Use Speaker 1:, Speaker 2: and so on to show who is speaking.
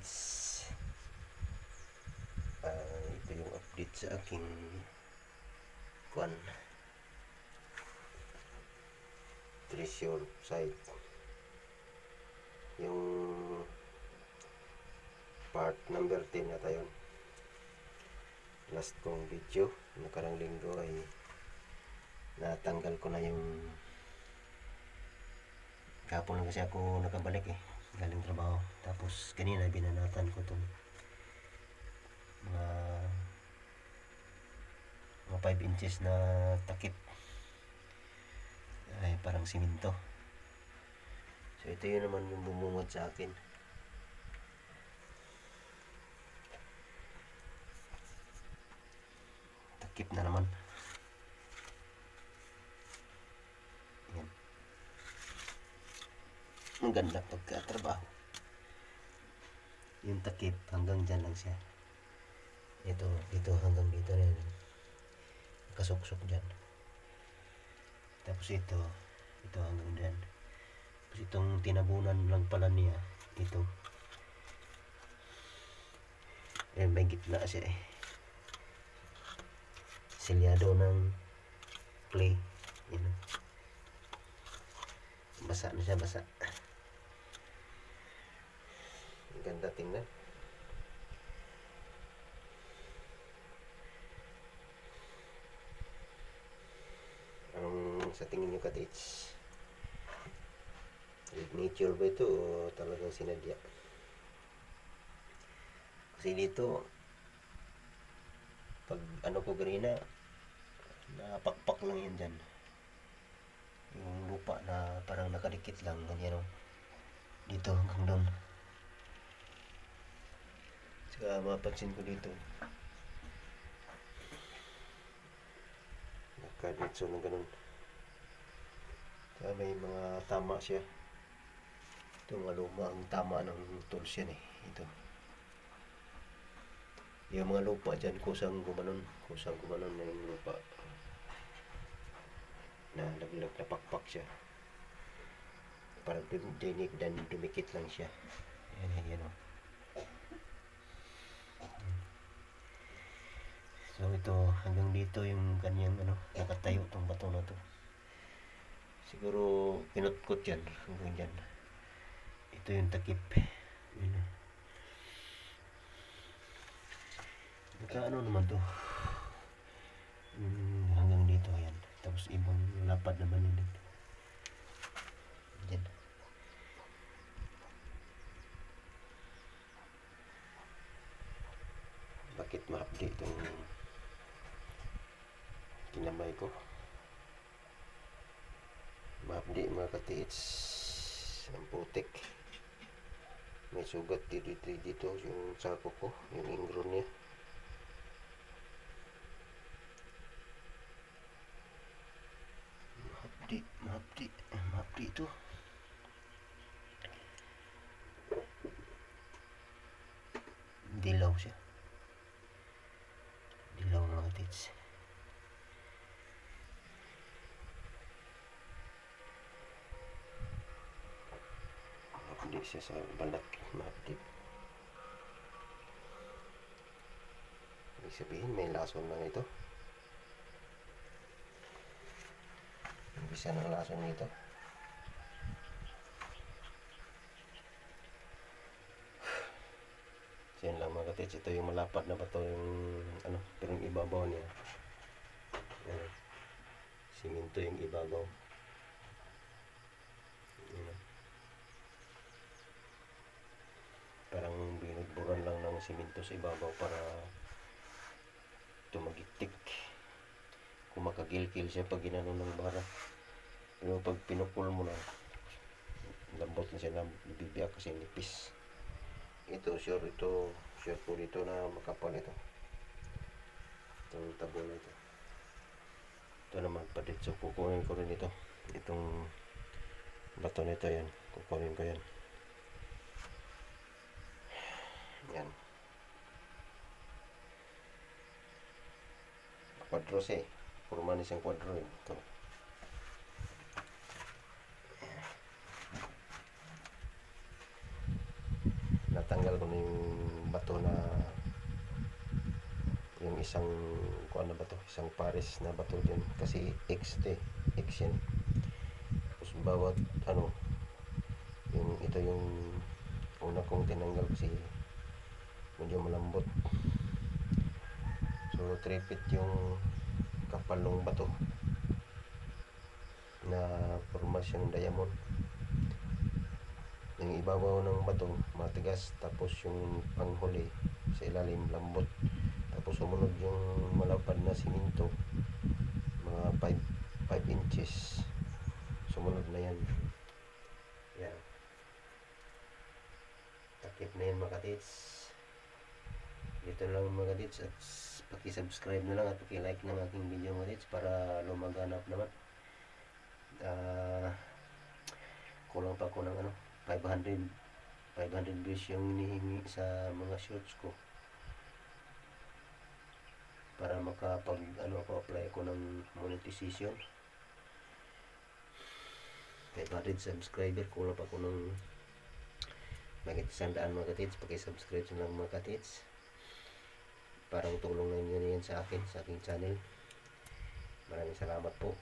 Speaker 1: ka-tits. Ah, ito yung update sa aking kwan. Treasure site. Yung part number 10 na tayo. Last kong video, nakarang linggo ay natanggal ko na yung Kapon lang kasi ako nakabalik eh. Galing trabaho. Tapos kanina binanatan ko itong mga mga 5 inches na takip. Ay, parang siminto. So ito yun naman yung bumungod sa akin. Takip na naman. Ang ganda pagkatrabaho. Yung takip hanggang dyan lang siya. Ito, dito hanggang dito rin. Nakasuksok dyan. Tapos ito, ito hanggang dyan. Tapos itong tinabunan lang pala niya, ito. Eh, may gitna siya eh. Silyado ng clay. Yun. Basa na siya, basa. Ang ganda tingnan. Anong sa tingin nyo ka-tits? Nature ba ito o talagang sinadya? Kasi dito, pag ano ko ganina, napakpak lang yan dyan. Yung lupa na parang nakadikit lang, ganyan o. Dito hanggang doon. Saka mapansin ko dito. Nakaditso na ganun. Saka may mga tama siya. Ito mga luma ang tama ng tools yan eh. Ito. Yung mga lupa dyan, kusang gumanon. Kusang gumanon na yung lupa. Na naglag na pakpak siya. Parang dumikit lang siya. Yan, yan, yan. oh. So ito hanggang dito yung kanyang ano, nakatayo tong bato na to. Siguro kinutkot yan hanggang dyan. Ito yung takip. Yun. Naka ano naman to. Mm, hanggang dito yan. Tapos ibang lapad naman yun dito. Bakit ma-update itong kinamay ko? Ma-update mga katiits. Ang putik. May sugat dito, dito, dito yung sako ko, yung ingro niya. Ma-update, ma-update, ma-update ito. Dilaw siya. Dilaw mga katiits. Hindi siya sa balat ma-update. Ibig sabihin may lason lang ito. Bisa ng lason nito. So yun lang mga katits. Ito yung malapad na bato yung ano, pero yung ibabaw niya. Yan. Siminto yung ibabaw. Yan. Parang binudburan lang ng siminto sa ibabaw para tumagiktik. Kung makagilkil siya pag ginano ng bara. Pero pag pinukul mo na, lambot na siya na bibiyak kasi nipis. Ito, sure ito, sure po dito na makapal ito. Itong tabo na ito. Ito naman padit. So, kukunin ko rin ito. Itong bato nito yan. Kukunin ko. Yan. kwadro siya eh. Forma na siyang kwadro eh. Ito. Natanggal ko na yung bato na yung isang kung ano ba to isang pares na bato din kasi X te eh, X yan tapos bawat ano yung ito yung una kong tinanggal kasi medyo malambot so 3 feet yung kapal ng bato na forma siyang diamond. Yung ibabaw ng bato matigas tapos yung panghuli sa ilalim lambot. Tapos sumunod yung malapad na siminto mga 5 5 inches. Sumunod na yan. Yan. Takip na yan mga katits. Dito lang mga katits at paki-subscribe na lang at paki-like ng aking video katits para lumaganap naman. Ah kulang pa ako ng ano 500 500 views yung hinihingi sa mga shorts ko. Para makapag ano ako apply ako ng monetization. 500 subscriber kulang pa ako ng magit isang daan mga katits paki-subscribe sa lang mga katits parang tulong na yun yan sa akin sa aking channel. Maraming salamat po